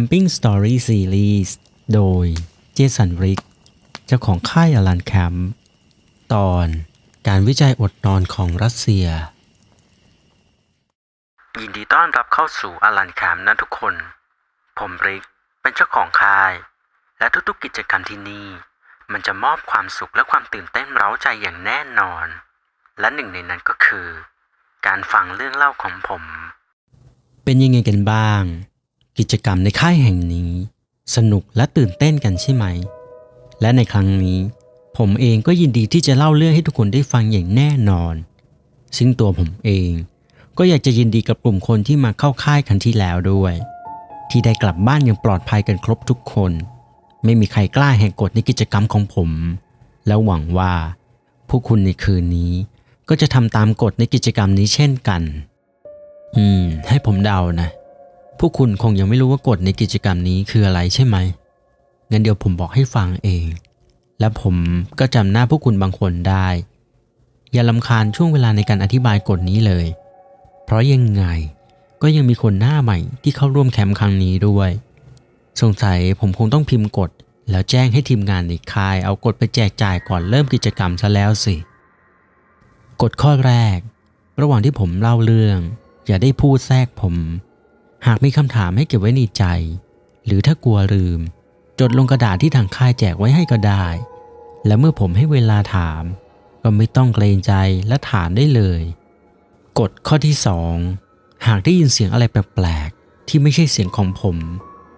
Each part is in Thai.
Camping Story Series โดยเจสันริก เจ้าของค่ายอลันแคมป์ตอนการวิจัยอดนอนของรัสเซีย ยินดีต้อนรับเข้าสู่อลันแคมป์นะทุกคน ผมริกเป็นเจ้าของค่าย และทุกๆกิจกรรมที่นี่ มันจะมอบความสุขและความตื่นเต้นเร้าใจอย่างแน่นอน และหนึ่งในนั้นก็คือ การฟังเรื่องเล่าของผม เป็นยังไงกันบ้าง กิจกรรมในค่ายแห่งนี้ สนุกและตื่นเต้นกันใช่ไหม และในครั้งนี้ ผมเองก็ยินดีที่จะเล่าเรื่องให้ทุกคนได้ฟังอย่างแน่นอน ซึ่งตัวผมเอง ก็อยากจะยินดีกับกลุ่มคนที่มาเข้าค่ายครั้งที่แล้วด้วย ที่ได้กลับบ้านอย่างปลอดภัยกันครบทุกคน ไม่มีใครกล้าแหกกฎในกิจกรรมของผม แล้วหวังว่าผู้คุณในคืนนี้ ก็จะทำตามกฎในกิจกรรมนี้เช่นกัน อืม ให้ผมเดานะ พวกคุณคงยังไม่รู้ว่ากฎในกิจกรรมนี้คืออะไรใช่ไหม งั้นเดี๋ยวผมบอกให้ฟังเอง และผมก็จำหน้าพวกคุณบางคนได้ อย่าลำคาญช่วงเวลาในการอธิบายกฎนี้เลย เพราะยังไงก็ยังมีคนหน้าใหม่ที่เข้าร่วมแคมป์ครั้งนี้ด้วย สงสัยผมคงต้องพิมพ์กฎ แล้วแจ้งให้ทีมงานในค่าย เอากฎไปแจกจ่ายก่อนเริ่มกิจกรรมซะแล้วสิ กฎข้อแรก ระหว่างที่ผมเล่าเรื่อง อย่าได้พูดแทรกผม หากมีคำถามให้เก็บไว้ในใจ หรือถ้ากลัวลืม จดลงกระดาษที่ทางค่ายแจกไว้ให้ก็ได้ และเมื่อผมให้เวลาถาม ก็ไม่ต้องเกรงใจและถามได้เลย กฎข้อที่ 2 หากได้ยินเสียงอะไรแปลกๆ ที่ไม่ใช่เสียงของผม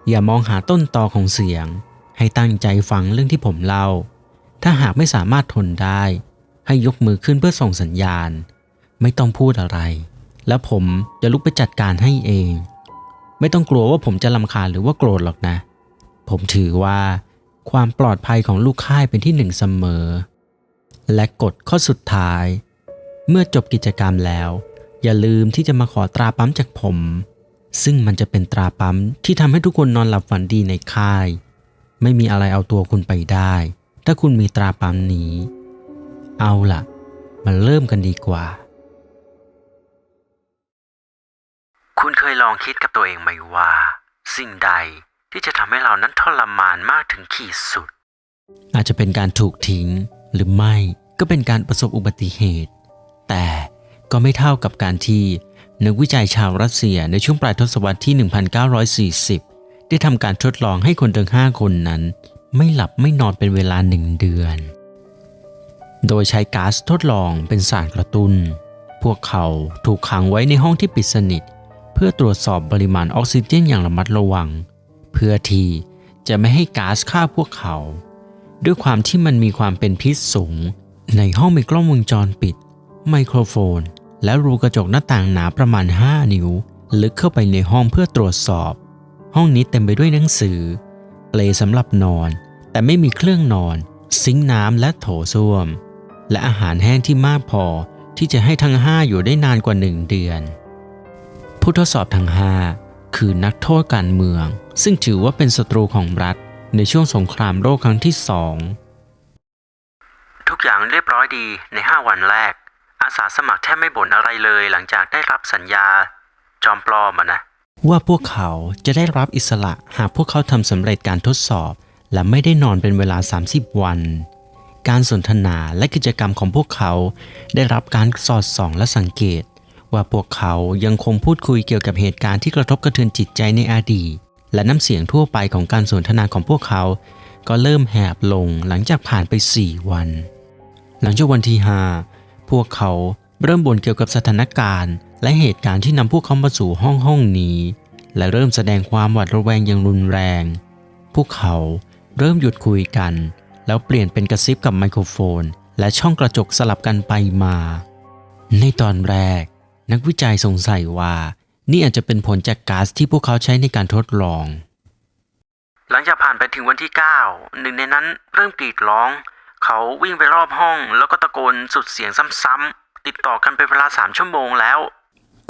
อย่ามองหาต้นตอของเสียง ให้ตั้งใจฟังเรื่องที่ผมเล่า ถ้าหากไม่สามารถทนได้ ให้ยกมือขึ้นเพื่อส่งสัญญาณ ไม่ต้องพูดอะไร แล้วผมจะลุกไปจัดการให้เอง ไม่ต้องกลัวว่าผมจะลำคาญหรือว่าโกรธหรอกนะ ผมถือว่า ความปลอดภัยของลูกค่ายเป็นที่หนึ่งเสมอ และกฎข้อสุดท้าย เมื่อจบกิจกรรมแล้ว อย่าลืมที่จะมาขอตราปั๊มจากผม ซึ่งมันจะเป็นตราปั๊มที่ทำให้ทุกคนนอนหลับฝันดีในค่าย ไม่มีอะไรเอาตัวคุณไปได้ ถ้าคุณมีตราปั๊มนี้ เอาล่ะ มาเริ่มกันดีกว่า คุณเคยลองคิดกับตัวเองไหมว่า สิ่งใดที่จะทำให้เรานั้นทรมานมากถึงขีดสุด อาจจะเป็นการถูกทิ้งหรือไม่ก็เป็นการประสบอุบัติเหตุ แต่ก็ไม่เท่ากับการที่นักวิจัยชาวรัสเซียในช่วงปลายทศวรรษที่ 1940 ได้ทำการทดลองให้คนทั้ง 5 คนนั้น ไม่หลับไม่นอนเป็นเวลาหนึ่งเดือน โดยใช้ก๊าซทดลองเป็นสารกระตุน้น พวกเขาถูกขังไว้ในห้องที่ปิดสนิท พื่อตรวจสอบปริมาณออกซิเจนอย่างระมัดระวัง เพื่อที่จะไม่ให้ก๊าซฆ่าพวกเขา ด้วยความที่มันมีความเป็นพิษสูง ในห้องมีกล้องวงจรปิด ไมโครโฟน และรูกระจกหน้าต่างหนาประมาณ 5 นิ้ว ลึกเข้าไปในห้องเพื่อตรวจสอบ ห้องนี้เต็มไปด้วยหนังสือ เปลสำหรับนอน แต่ไม่มีเครื่องนอน ซิงค์น้ำและโถส้วม และอาหารแห้งที่มากพอที่จะให้ทั้ง 5 อยู่ได้นานกว่า 1 เดือน ผู้ทดสอบทั้ง 5 คือนักโทษการเมือง ซึ่งถือว่าเป็นศัตรูของรัฐในช่วงสงครามโลกครั้งที่สองทุกอย่างเรียบร้อยดีใน 5 วันแรก อาสาสมัครแทบไม่บ่นอะไรเลยหลังจากได้รับสัญญา จอมปลอมอะนะ ว่าพวกเขาจะได้รับอิสระหากพวกเขาทำสำเร็จการทดสอบ และไม่ได้นอนเป็นเวลา 30 วัน การสนทนาและกิจกรรมของพวกเขาได้รับการสอดส่องและสังเกต ว่าพวกเขายังคงพูดคุยเกี่ยวกับเหตุการณ์ที่กระทบกระเทือนจิตใจในอดีต และน้ำเสียงทั่วไปของการสนทนาของพวกเขา ก็เริ่มแหบลงหลังจากผ่านไป 4 วัน หลังจากวันที่5พวกเขาเริ่มบ่นเกี่ยวกับสถานการณ์ และเหตุการณ์ที่นำพวกเขามาสู่ห้องห้องนี้ และเริ่มแสดงความหวาดระแวงอย่างรุนแรง พวกเขาเริ่มหยุดคุยกัน แล้วเปลี่ยนเป็นกระซิบกับไมโครโฟน และช่องกระจกสลับกันไปมา ในตอนแรก นักวิจัยสงสัยว่า นี่อาจจะเป็นผลจากก๊าซที่พวกเขาใช้ในการทดลอง หลังจากผ่านไปถึงวันที่ 9 หนึ่งในนั้นเริ่มกรีดร้อง เขาวิ่งไปรอบห้อง แล้วก็ตะโกนสุดเสียงซ้ำๆติดต่อกันเป็นเวลาสามชั่วโมงแล้ว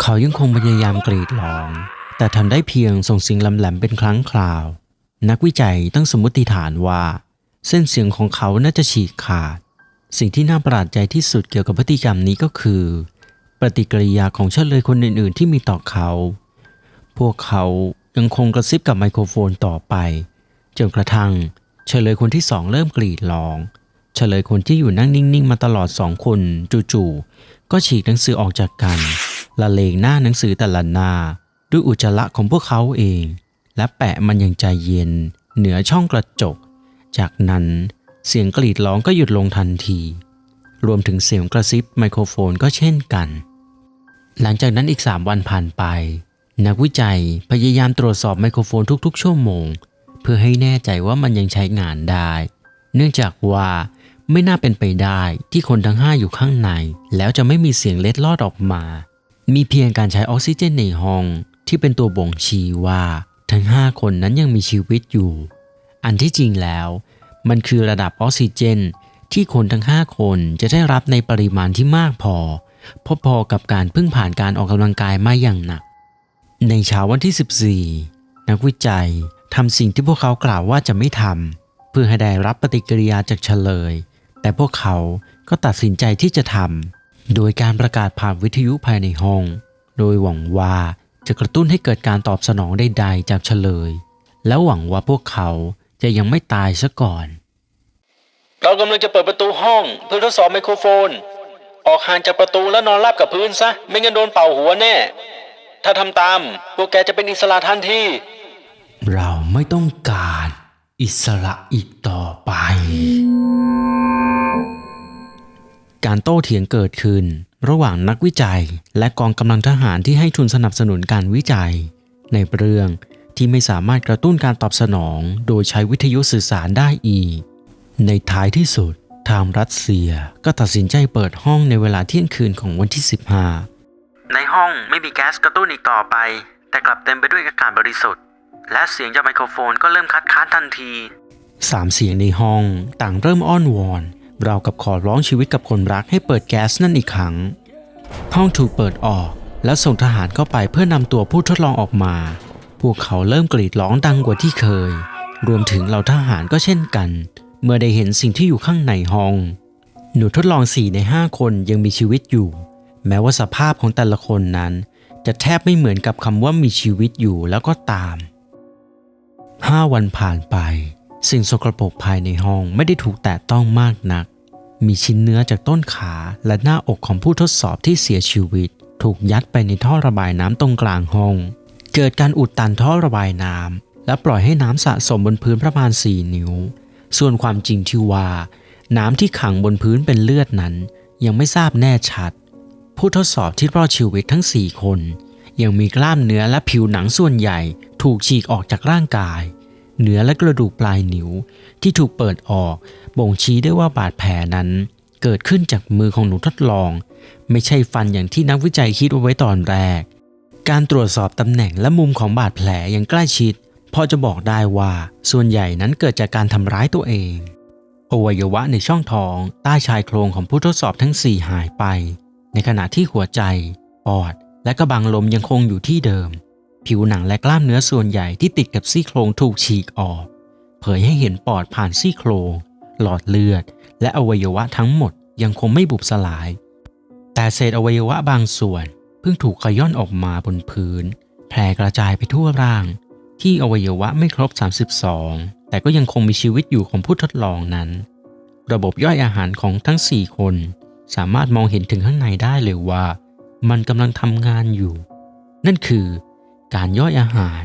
เขายังคงพยายามกรีดร้อง แต่ทำได้เพียงส่งเสียงลำแหลมเป็นครั้งคราว นักวิจัยตั้งสมมติฐานว่า เส้นเสียงของเขาน่าจะฉีกขาด สิ่งที่น่าประหลาดใจที่สุดเกี่ยวกับพฤติกรรมนี้ก็คือ ปฏิกิริยาของเชดเลยคนอื่น ๆ ที่มีต่อเขา พวกเขายังคงกระซิบกับไมโครโฟนต่อไป จนกระทั่งเฉลยคนที่สองเริ่มกรีดร้อง เฉลยคนที่อยู่นั่งนิ่ง ๆ มาตลอดสองคนจู่ๆก็ฉีกหนังสือออกจากกัน ละเลงหน้าหนังสือแต่ละหน้า ด้วยอุจจาระของพวกเขาเอง และแปะมันอย่างใจเย็น เหนือช่องกระจก จากนั้นเสียงกรีดร้องก็หยุดลงทันที รวมถึงเสียงกระซิบไมโครโฟนก็เช่นกัน หลังจากนั้นอีก 3 วันผ่านไป นักวิจัยพยายามตรวจสอบไมโครโฟนทุกๆ ชั่วโมง เพื่อให้แน่ใจว่ามันยังใช้งานได้ เนื่องจากว่าไม่น่าเป็นไปได้ที่คนทั้ง 5 อยู่ข้างใน แล้วจะไม่มีเสียงเล็ดลอดออกมา มีเพียงการใช้ออกซิเจนในห้องที่เป็นตัวบ่งชี้ว่าทั้ง 5 คนนั้นยังมีชีวิตอยู่ อันที่จริงแล้ว มันคือระดับออกซิเจน ที่คนทั้ง 5 คนจะได้รับในปริมาณที่มากพอ พอๆกับการเพิ่งผ่านการออกกำลังกายมาอย่างหนัก ในเช้าวันที่ 14 นักวิจัยทำสิ่งที่พวกเขากล่าวว่าจะไม่ทำเพื่อให้ได้รับปฏิกิริยาจากเฉลย แต่พวกเขาก็ตัดสินใจที่จะทำโดยการประกาศผ่านวิทยุภายในห้อง โดยหวังว่าจะกระตุ้นให้เกิดการตอบสนองใดๆจากเฉลย แล้วหวังว่าพวกเขาจะยังไม่ตายซะก่อน เรากำลังจะเปิดประตูห้องเพื่อทดสอบไมโครโฟน ออกห่างจากประตูแล้วนอนราบกับพื้นซะ ไม่งั้นโดนเป่าหัวแน่ ถ้าทำตาม พวกแกจะเป็นอิสระทันทีเราไม่ต้องการอิสระอีกต่อไป การโต้เถียงเกิดขึ้น ระหว่างนักวิจัยและกองกำลังทหารที่ให้ทุนสนับสนุนการวิจัย ในเรื่องที่ไม่สามารถกระตุ้นการตอบสนอง โดยใช้วิทยุสื่อสารได้อีก ในท้ายที่สุด ทางรัสเซียก็ตัดสินใจเปิดห้องในเวลาเที่ยงคืนของวันที่ 15 ในห้องไม่มีแก๊สกระตุ้นอีกต่อไป แต่กลับเต็มไปด้วยอากาศบริสุทธิ์ และเสียงจากไมโครโฟนก็เริ่มคัดค้านทันทีสามเสียงในห้องต่างเริ่มอ้อนวอนราวกับขอร้องชีวิตกับคนรักให้เปิดแก๊สนั่นอีกครั้ง ห้องถูกเปิดออกแล้วส่งทหารเข้าไปเพื่อนำตัวผู้ทดลองออกมา พวกเขาเริ่มกรีดร้องดังกว่าที่เคย รวมถึงเหล่าทหารก็เช่นกัน เมื่อได้เห็นสิ่งที่อยู่ข้างในห้อง หนูทดลอง4ใน5คนยังมีชีวิตอยู่ แม้ว่าสภาพของแต่ละคนนั้น จะแทบไม่เหมือนกับคำว่ามีชีวิตอยู่แล้วก็ตาม5วันผ่านไป สิ่งสกรปรกภายในห้องไม่ได้ถูกแตะต้องมากนัก มีชิ้นเนื้อจากต้นขาและหน้าอกของผู้ทดสอบที่เสียชีวิต ถูกยัดไปในท่อระบายน้ำตรงกลางห้อง เกิดการอุดตันท่อระบายน้ำและปล่อยให้น้ำสะสมบนพื้นประมาณ 4 นิ้ว ส่วนความจริงที่ว่า น้ำที่ขังบนพื้นเป็นเลือดนั้น ยังไม่ทราบแน่ชัด ผู้ทดสอบที่รอดชีวิตทั้ง 4 คน ยังมีกล้ามเนื้อและผิวหนังส่วนใหญ่ถูกฉีกออกจากร่างกาย เนื้อและกระดูกปลายนิ้วที่ถูกเปิดออก บ่งชี้ได้ว่าบาดแผลนั้น เกิดขึ้นจากมือของหนูทดลอง ไม่ใช่ฟันอย่างที่นักวิจัยคิดเอาไว้ตอนแรก การตรวจสอบตำแหน่งและมุมของบาดแผลอย่างใกล้ชิด พอจะบอกได้ว่าส่วนใหญ่นั้นเกิดจากการทำร้ายตัวเองอวัยวะในช่องท้องใต้ชายโครงของผู้ทดสอบทั้ง 4 หายไป ในขณะที่หัวใจ ปอด และกระบังลมยังคงอยู่ที่เดิม ผิวหนังและกล้ามเนื้อส่วนใหญ่ที่ติดกับซี่โครงถูกฉีกออก เผยให้เห็นปอดผ่านซี่โครง หลอดเลือด และอวัยวะทั้งหมดยังคงไม่บุบสลาย แต่เศษอวัยวะบางส่วนเพิ่งถูกขย้อนออกมาบนพื้นแผ่กระจายไปทั่วร่าง ที่อวัยวะไม่ครบ 32 แต่ก็ยังคงมีชีวิตอยู่ของผู้ทดลองนั้น ระบบย่อยอาหารของทั้ง 4 คน สามารถมองเห็นถึงข้างในได้เลยว่า มันกำลังทำงานอยู่ นั่นคือการย่อยอาหาร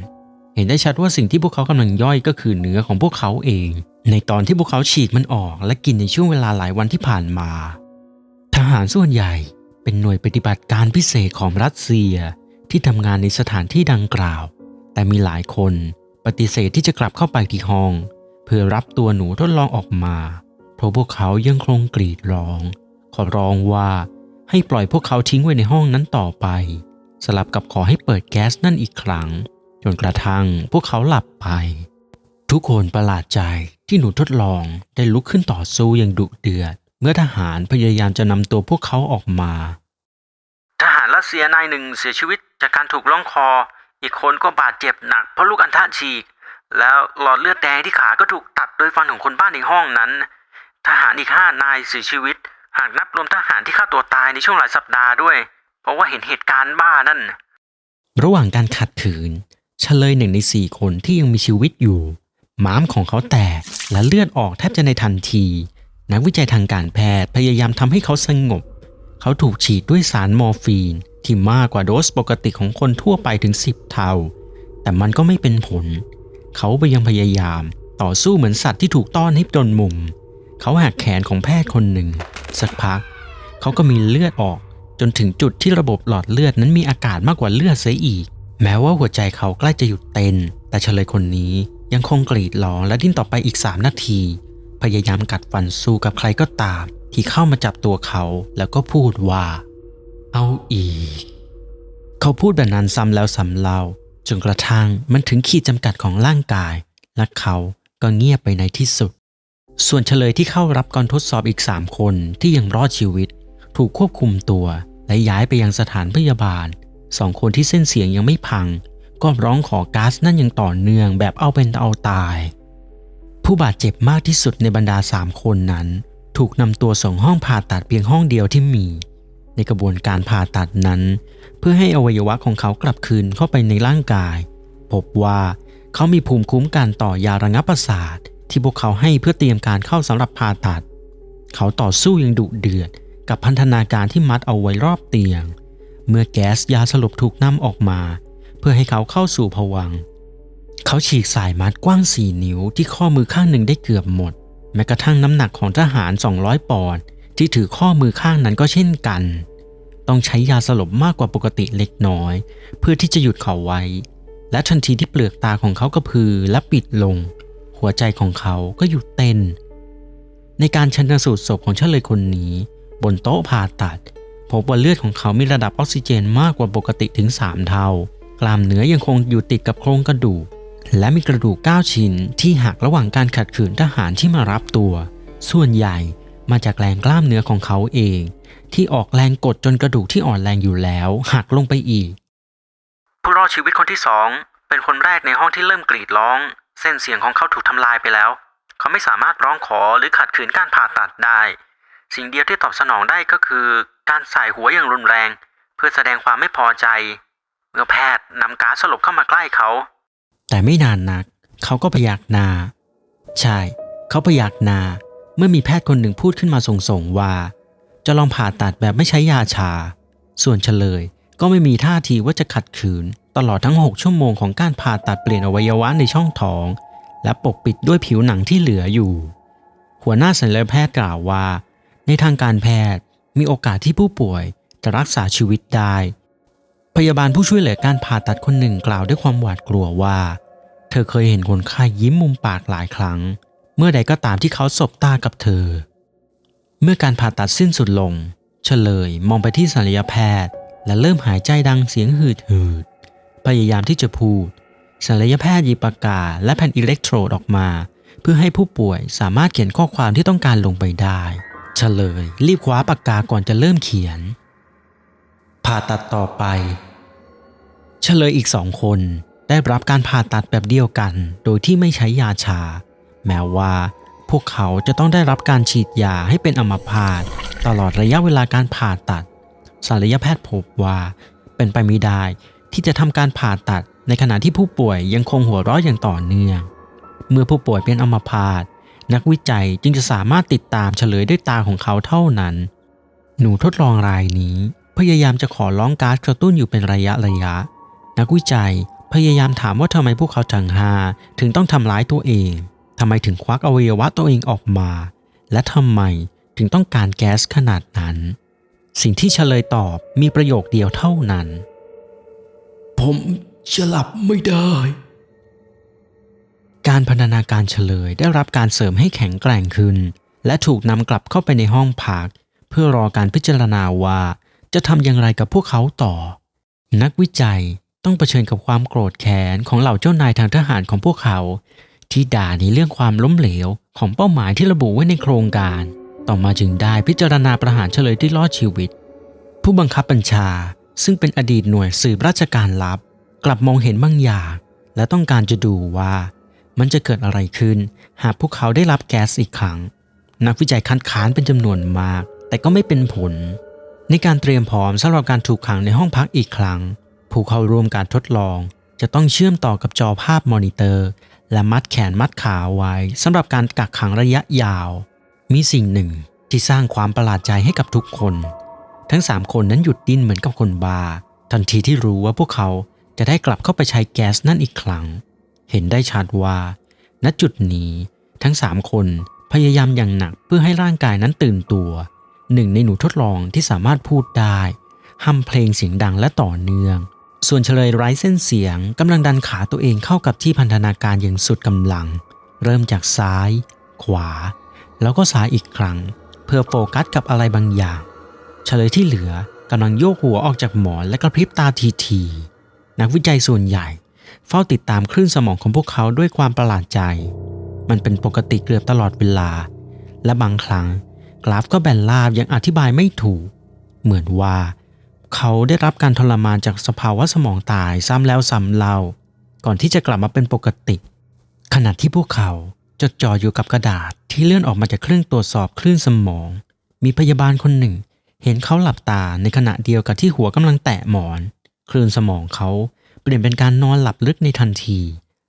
เห็นได้ชัดว่าสิ่งที่พวกเขากำลังย่อยก็คือเนื้อของพวกเขาเอง ในตอนที่พวกเขาฉีกมันออก และกินในช่วงเวลาหลายวันที่ผ่านมา ทหารส่วนใหญ่เป็นหน่วยปฏิบัติการพิเศษของรัสเซียที่ทำงานในสถานที่ดังกล่าว แต่มีหลายคนปฏิเสธที่จะกลับเข้าไปที่ห้อง เพื่อรับตัวหนูทดลองออกมาเพราะพวกเขายังคงกรีดร้อง ขอร้องว่าให้ปล่อยพวกเขาทิ้งไว้ในห้องนั้นต่อไป สลับกับขอให้เปิดแก๊สนั่นอีกครั้ง จนกระทั่งพวกเขาหลับไป ทุกคนประหลาดใจที่หนูทดลองได้ลุกขึ้นต่อสู้อย่างดุเดือด เมื่อทหารพยายามจะนำตัวพวกเขาออกมา ทหารรัสเซียนายหนึ่งเสียชีวิตจากการถูกล่องคอ อีกคนก็บาดเจ็บหนักเพราะลูกอัณฑะฉีก แล้วหลอดเลือดแดงที่ขาก็ถูกตัดโดยฟันของคนบ้านในห้องนั้น ทหารอีกห้านายเสียชีวิต หากนับรวมทหารที่ฆ่าตัวตายในช่วงหลายสัปดาห์ด้วย เพราะว่าเห็นเหตุการณ์บ้านั่น ระหว่างการขัดขืนเฉลยหนึ่งในสี่คนที่ยังมีชีวิตอยู่ ม้ามของเขาแตกและเลือดออกแทบจะในทันที นักวิจัยทางการแพทย์พยายามทำให้เขาสงบ เขาถูกฉีดด้วยสารมอร์ฟีน ที่มากกว่าโดสปกติของคนทั่วไปถึง 10 เท่า แต่มันก็ไม่เป็นผล เขาไปยังพยายามต่อสู้เหมือนสัตว์ที่ถูกต้อนให้จนมุม เขาหักแขนของแพทย์คนหนึ่ง สักพัก เขาก็มีเลือดออกจนถึงจุดที่ระบบหลอดเลือดนั้นมีอากาศมากกว่าเลือดเสียอีก แม้ว่าหัวใจเขาใกล้จะหยุดเต้น แต่เฉลยคนนี้ยังคงกรีดร้องและดิ้นต่อไปอีก 3 นาที พยายามกัดฟันสู้กับใครก็ตาม ที่เข้ามาจับตัวเขาแล้วก็พูดว่า เอาอีก เขาพูดแบบนั้นซ้ำแล้วซ้ำเล่าจนกระทั่งมันถึงขีดจำกัดของร่างกาย และเขาก็เงียบไปในที่สุด ส่วนเฉลยที่เข้ารับการทดสอบอีก 3 คนที่ยังรอดชีวิต ถูกควบคุมตัว และย้ายไปยังสถานพยาบาลสองคนที่เส้นเสียงยังไม่พัง ก็ร้องขอก๊าซนั่นยังต่อเนื่องแบบเอาเป็นเอาตาย ผู้บาดเจ็บมากที่สุดในบรรดาสามคนนั้น ถูกนำตัวส่งห้องผ่าตัดเพียงห้องเดียวที่มี ในกระบวนการผ่าตัดนั้น เพื่อให้อวัยวะของเขากลับคืนเข้าไปในร่างกาย พบว่าเขามีภูมิคุ้มกันต่อยาระงับประสาทที่พวกเขาให้เพื่อเตรียมการเข้าสำหรับผ่าตัด เขาต่อสู้อย่างดุเดือดกับพันธนาการที่มัดเอาไว้รอบเตียง เมื่อแก๊สยาสลบถูกนำออกมา เพื่อให้เขาเข้าสู่ภวัง เขาฉีกสายมัดกว้าง4นิ้วที่ข้อมือข้างหนึ่งได้เกือบหมด แม้กระทั่งน้ำหนักของทหาร 200 ปอนด์ ที่ถือข้อมือข้างนั้นก็เช่นกัน ต้องใช้ยาสลบมากกว่าปกติเล็กน้อย เพื่อที่จะหยุดเขาไว้ และทันทีที่เปลือกตาของเขากระพือและปิดลง หัวใจของเขาก็หยุดเต้น ในการชันสูตรศพของเฉลยคนนี้ บนโต๊ะผ่าตัด พบว่าเลือดของเขามีระดับออกซิเจนมากกว่าปกติถึง 3 เท่า กล้ามเนื้อยังคงอยู่ติดกับโครงกระดูกและมีกระดูก 9 ชิ้นที่หักระหว่างการขัดขืนทหารที่มารับตัว ส่วนใหญ่ มาจากแรงกล้ามเนื้อของเขาเอง ที่ออกแรงกดจนกระดูกที่อ่อนแรงอยู่แล้วหักลงไปอีก ผู้รอดชีวิตคนที่สองเป็นคนแรกในห้องที่เริ่มกรีดร้อง เส้นเสียงของเขาถูกทำลายไปแล้ว เขาไม่สามารถร้องขอหรือขัดขืนการผ่าตัดได้ สิ่งเดียวที่ตอบสนองได้ก็คือการใส่หัวอย่างรุนแรง เพื่อแสดงความไม่พอใจ เมื่อแพทย์นำก๊าซสลบเข้ามาใกล้เขา แต่ไม่นานนัก เขาก็พยักหน้าใช่ เขาพยักหน้า เมื่อมีแพทย์คนหนึ่งพูดขึ้นมาส่งๆว่า จะลองผ่าตัดแบบไม่ใช้ยาชา ส่วนเฉลยก็ไม่มีท่าทีว่าจะขัดขืน ตลอดทั้ง 6 ชั่วโมงของการผ่าตัดเปลี่ยนอวัยวะในช่องท้อง และปกปิดด้วยผิวหนังที่เหลืออยู่ หัวหน้าศัลยแพทย์กล่าวว่า ในทางการแพทย์มีโอกาสที่ผู้ป่วยจะรักษาชีวิตได้ พยาบาลผู้ช่วยเหลือการผ่าตัดคนหนึ่งกล่าวด้วยความหวาดกลัวว่า เธอเคยเห็นคนไข้ยิ้มมุมปากหลายครั้ง เมื่อใดก็ตามที่เขาสบตากับเธอ เมื่อการผ่าตัดสิ้นสุดลง เฉลยมองไปที่ศัลยแพทย์ และเริ่มหายใจดังเสียงหืดหืด พยายามที่จะพูดศัลยแพทย์หยิบปากกาและแผ่นอิเล็กโทรดออกมา เพื่อให้ผู้ป่วยสามารถเขียนข้อความที่ต้องการลงไปได้ เฉลย รีบคว้าปากกาก่อนจะเริ่มเขียน ผ่าตัดต่อไป เฉลยอีกสองคนได้รับการผ่าตัดแบบเดียวกัน โดยที่ไม่ใช้ยาชา แม้ว่า พวกเขาจะต้องได้รับการฉีดยาให้เป็นอัมพาตตลอดระยะเวลาการผ่าตัดศัลยแพทย์พบว่าเป็นไปไม่ได้ที่จะทำการผ่าตัดในขณะที่ผู้ป่วยยังคงหัวเราะอย่างต่อเนื่อง เมื่อผู้ป่วยเป็นอัมพาตนักวิจัยจึงจะสามารถติดตามเฉลยด้วยตาของเขาเท่านั้น หนูทดลองรายนี้ พยายามจะขอร้องก๊าซกระตุ้นอยู่เป็นระยะระยะ นักวิจัยพยายามถามว่าทำไมพวกเขาทั้งหาถึงต้องทำร้ายตัวเอง ทำไมถึงควักอวัยวะตัวเองออกมา และทำไมถึงต้องการแก๊สขนาดนั้น สิ่งที่เฉลยตอบมีประโยคเดียวเท่านั้น ผมจะหลับไม่ได้ การพันธนาการเฉลยได้รับการเสริมให้แข็งแกร่งขึ้น และถูกนำกลับเข้าไปในห้องพัก เพื่อรอการพิจารณาว่าจะทำอย่างไรกับพวกเขาต่อ นักวิจัยต้องเผชิญกับความโกรธแค้นของเหล่าเจ้านายทางทหารของพวกเขา ที่ด่าในเรื่องความล้มเหลว ของเป้าหมายที่ระบุไว้ในโครงการ ต่อมาจึงได้พิจารณาประหารเฉลยที่รอดชีวิต ผู้บังคับบัญชาซึ่งเป็นอดีตหน่วยสืบราชการลับ กลับมองเห็นบางอย่าง และต้องการจะดูว่า มันจะเกิดอะไรขึ้น หากพวกเขาได้รับแก๊สอีกครั้ง นักวิจัยคัดค้านเป็นจำนวนมาก แต่ก็ไม่เป็นผล ในการเตรียมพร้อมสำหรับการถูกขังในห้องพักอีกครั้ง ผู้เข้าร่วมการทดลอง จะต้องเชื่อมต่อกับจอภาพมอนิเตอร์ และมัดแขนมัดขาไว้สำหรับการกักขังระยะยาว มีสิ่งหนึ่งที่สร้างความประหลาดใจให้กับทุกคน ทั้งสามคนนั้นหยุดดิ้นเหมือนกับคนบาทันทีที่รู้ว่าพวกเขาจะได้กลับเข้าไปใช้แก๊สนั่นอีกครั้ง เห็นได้ชัดว่าณจุดนี้ทั้งสามคนพยายามอย่างหนักเพื่อให้ร่างกายนั้นตื่นตัว หนึ่งในหนูทดลองที่สามารถพูดได้ฮัมเพลงเสียงดังและต่อเนื่อง ส่วนเฉลยไร้เส้นเสียงกำลังดันขาตัวเองเข้ากับที่พันธนาการอย่างสุดกำลัง เริ่มจากซ้าย ขวา แล้วก็ซ้ายอีกครั้ง เพื่อโฟกัสกับอะไรบางอย่าง เฉลยที่เหลือกำลังโยกหัวออกจากหมอนและกระพริบตาทีๆนักวิจัยส่วนใหญ่ เฝ้าติดตามคลื่นสมองของพวกเขาด้วยความประหลาดใจ มันเป็นปกติเกือบตลอดเวลา และบางครั้ง กราฟก็แบนราบยังอธิบายไม่ถูก เหมือนว่า เขาได้รับการทรมานจากสภาวะสมองตายซ้ำแล้วซ้ำเล่า ก่อนที่จะกลับมาเป็นปกติ ขณะที่พวกเขาจดจ่ออยู่กับกระดาษที่เลื่อนออกมาจากเครื่องตรวจสอบคลื่นสมอง มีพยาบาลคนหนึ่ง เห็นเขาหลับตาในขณะเดียวกับที่หัวกำลังแตะหมอน คลื่นสมองเขาเปลี่ยนเป็นการนอนหลับลึกในทันที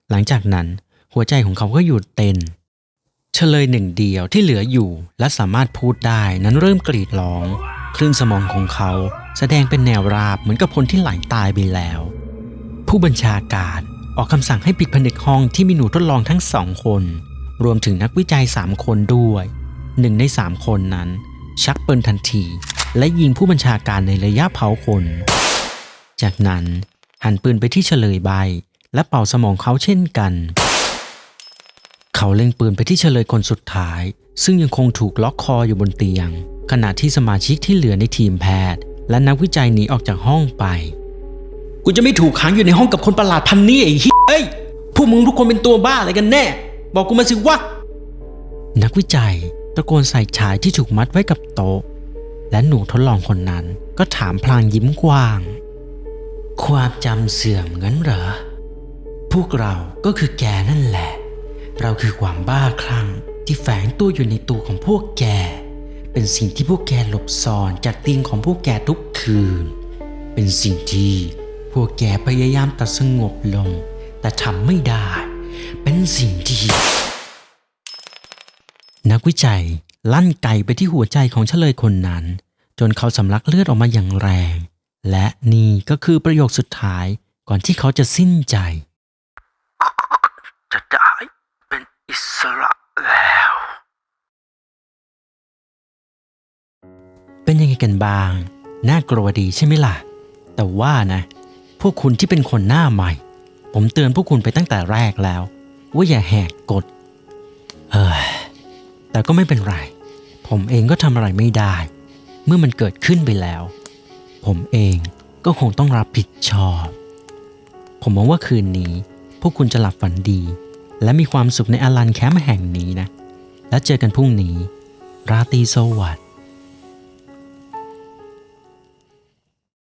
หลังจากนั้นหัวใจของเขาก็หยุดเต้นเฉลยหนึ่งเดียวที่เหลืออยู่และสามารถพูดได้นั้นเริ่มกรีดร้อง คลื่นสมองของเขา แสดงเป็นแนวราบเหมือนกับคนที่ไหลตายไปแล้ว ผู้บัญชาการออกคำสั่งให้ปิดผนึกห้องที่มีหนูทดลองทั้งสองคน รวมถึงนักวิจัยสามคนด้วยหนึ่งในสามคนนั้น ชักปืนทันที และยิงผู้บัญชาการในระยะเผาคน จากนั้นหันปืนไปที่เฉลยใบ และเป่าสมองเขาเช่นกัน เขาเล็งปืนไปที่เฉลยคนสุดท้าย ซึ่งยังคงถูกล็อกคออยู่บนเตียง ขณะที่สมาชิกที่เหลือในทีมแพทย์ และนักวิจัยหนีออกจากห้องไป กูจะไม่ถูกขังอยู่ในห้องกับคนประหลาดพันนี้ไอ้เฮ้ยเอ้ยพวกมึงทุกคนเป็นตัวบ้าอะไรกันแน่ บอกกูมาสิวะนักวิจัยตะโกนใส่ชายที่ถูกมัดไว้กับโต๊ะ และหนูทดลองคนนั้นก็ถามพลางยิ้มกว้าง ความจำเสื่อมงั้นเหรอ พวกเราก็คือแกนั่นแหละ เราคือความบ้าคลั่งที่แฝงตัวอยู่ในตัวของพวกแก เป็นสิ่งที่พวกแกหลบซ่อนจากเตียงของพวกแกทุกคืน เป็นสิ่งที่พวกแกพยายามตัดสงบลง แต่ทำไม่ได้ เป็นสิ่งที่ นักวิจัยลั่นไกไปที่หัวใจของเฉลยคนนั้น จนเขาสำลักเลือดออกมาอย่างแรง และนี่ก็คือประโยคสุดท้ายก่อนที่เขาจะสิ้นใจ จะได้เป็นอิสระแล้ว กันบ้าง น่ากลัวดีใช่ไหมล่ะ แต่ว่านะ พวกคุณที่เป็นคนหน้าใหม่ ผมเตือนพวกคุณไปตั้งแต่แรกแล้ว ว่าอย่าแหกกฎ เออ แต่ก็ไม่เป็นไร ผมเองก็ทำอะไรไม่ได้ เมื่อมันเกิดขึ้นไปแล้ว ผมเองก็คงต้องรับผิดชอบ ผมหวังว่าคืนนี้ พวกคุณจะหลับฝันดี และมีความสุขในอลันแคมป์แห่งนี้นะ แล้วเจอกันพรุ่งนี้ ราตรีสวัสดิ์